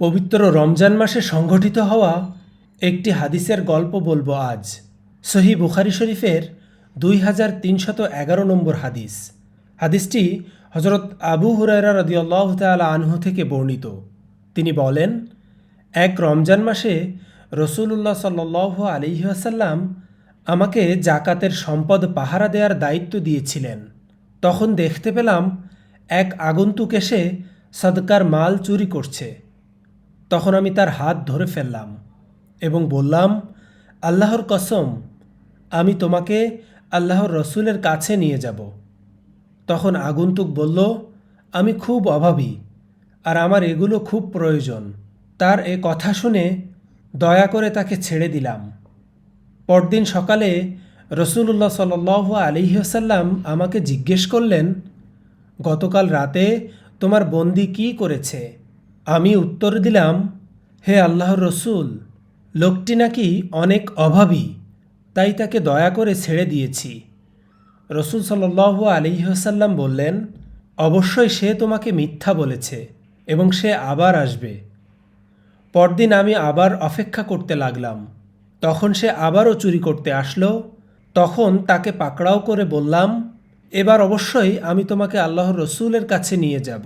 পবিত্র রমজান মাসে সংঘটিত হওয়া একটি হাদিসের গল্প বলব আজ। সহি বুখারি শরীফের দুই হাজার তিনশত এগারো নম্বর হাদিস। হাদিসটি হজরত আবু হুরায়রা রদিয়াল্লাহ তালা আনহু থেকে বর্ণিত। তিনি বলেন, এক রমজান মাসে রসুল্লাহ সাল্লাহ আলিহাসাল্লাম আমাকে জাকাতের সম্পদ পাহারা দেওয়ার দায়িত্ব দিয়েছিলেন। তখন দেখতে পেলাম এক আগন্তুক এসে সদকার মাল চুরি করছে। তখন আমি তার হাত ধরে ফেললাম এবং বললাম, আল্লাহর কসম, আমি তোমাকে আল্লাহর রসুলের কাছে নিয়ে যাব। তখন আগন্তুক বলল, আমি খুব অভাবী আর আমার এগুলো খুব প্রয়োজন। তার এ কথা শুনে দয়া করে তাকে ছেড়ে দিলাম। পরদিন সকালে রসুল্লাহ সাল আলিহাসাল্লাম আমাকে জিজ্ঞেস করলেন, গতকাল রাতে তোমার বন্দি কি করেছে? আমি উত্তর দিলাম, হে আল্লাহর রসুল, লোকটি নাকি অনেক অভাবী, তাই তাকে দয়া করে ছেড়ে দিয়েছি। রসুল সাল্লাহ আলিহাসাল্লাম বললেন, অবশ্যই সে তোমাকে মিথ্যা বলেছে এবং সে আবার আসবে। পরদিন আমি আবার অপেক্ষা করতে লাগলাম। তখন সে আবারও চুরি করতে আসলো। তখন তাকে পাকড়াও করে বললাম, এবার অবশ্যই আমি তোমাকে আল্লাহর রসুলের কাছে নিয়ে যাব।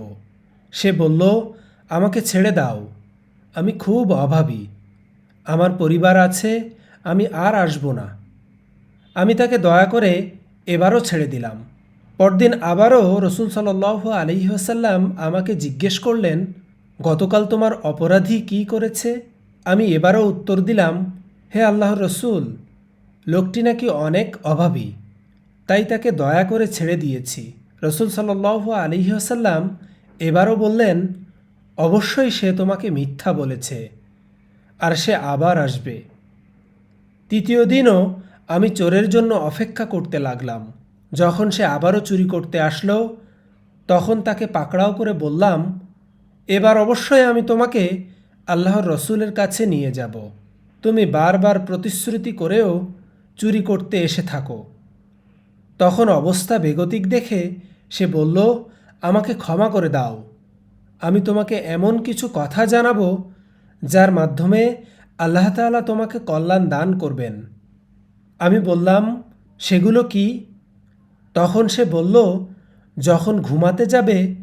সে বলল আমাকে ছেড়ে দাও। আমি খুব অভাবী। আমার পরিবার আছে, আমি আর আসব না। আমি তাকে দয়া করে এবারও ছেড়ে দিলাম। পরদিন আবারও রসুল সাল্লাহ আলহিহাসাল্লাম আমাকে জিজ্ঞেস করলেন, গতকাল তোমার অপরাধী কি করেছে? আমি এবারও উত্তর দিলাম, হে আল্লাহর রসুল, লোকটি নাকি অনেক অভাবী, তাই তাকে দয়া করে ছেড়ে দিয়েছি। রসুল সাল্লাহ আলিহাসাল্লাম এবারও বললেন অবশ্যই সে তোমাকে মিথ্যা বলেছে, আর সে আবার আসবে। তৃতীয় দিনও আমি চোরের জন্য অপেক্ষা করতে লাগলাম। যখন সে আবারও চুরি করতে আসলো, তখন তাকে পাকড়াও করে বললাম, এবার অবশ্যই আমি তোমাকে আল্লাহর রসুলের কাছে নিয়ে যাব। তুমি বারবার প্রতিশ্রুতি করেও চুরি করতে এসে থাকো। তখন অবস্থা বেগতিক দেখে সে বলল, আমাকে ক্ষমা করে দাও। আমি তোমাকে এমন কিছু কথা জানাব, যার মাধ্যমে আল্লাহ তাআলা তোমাকে কল্যাণ দান করবেন। আমি বললাম, সেগুলো কি? তখন সে বলল, যখন ঘুমাতে যাবে,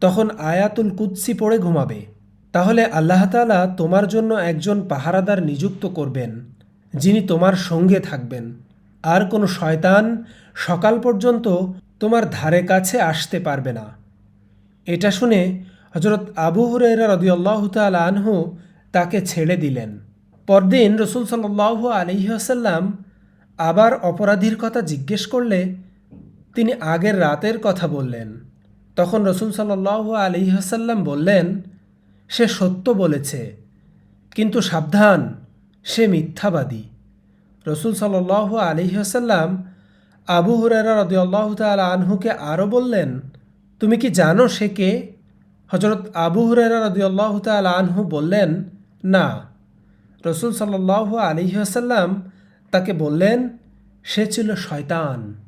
তখন আয়াতুল কুৎসি পড়ে ঘুমাবে। তাহলে আল্লাহ তাআলা তোমার জন্য একজন পাহারাদার নিযুক্ত করবেন, যিনি তোমার সঙ্গে থাকবেন। আর কোনো শয়তান সকাল পর্যন্ত তোমার ধারে কাছে আসতে পারবে না। এটা শুনে হজরত আবু হুরাইরা রদিয়াল্লাহ তাল আনহু তাকে ছেড়ে দিলেন। পরদিন রসুল সাল্লাহ আলিহাসাল্লাম আবার অপরাধীর কথা জিজ্ঞেস করলে তিনি আগের রাতের কথা বললেন। তখন রসুল সাল্লাহ আলিহাসাল্লাম বললেন, সে সত্য বলেছে, কিন্তু সাবধান, সে মিথ্যাবাদী। রসুল সাল্লাহ আলিহাসাল্লাম আবু হুরারা রদিয়াল্লাহ তাল আনহুকে আরও বললেন, তুমি কি জানো সে কে? হজরত আবু হুরেরা রদি আল্লাহ তাল আনহু বললেন, না, রসুল সাল্লাহ আলিহাসাল্লাম তাকে বললেন, সে ছিল শয়তান।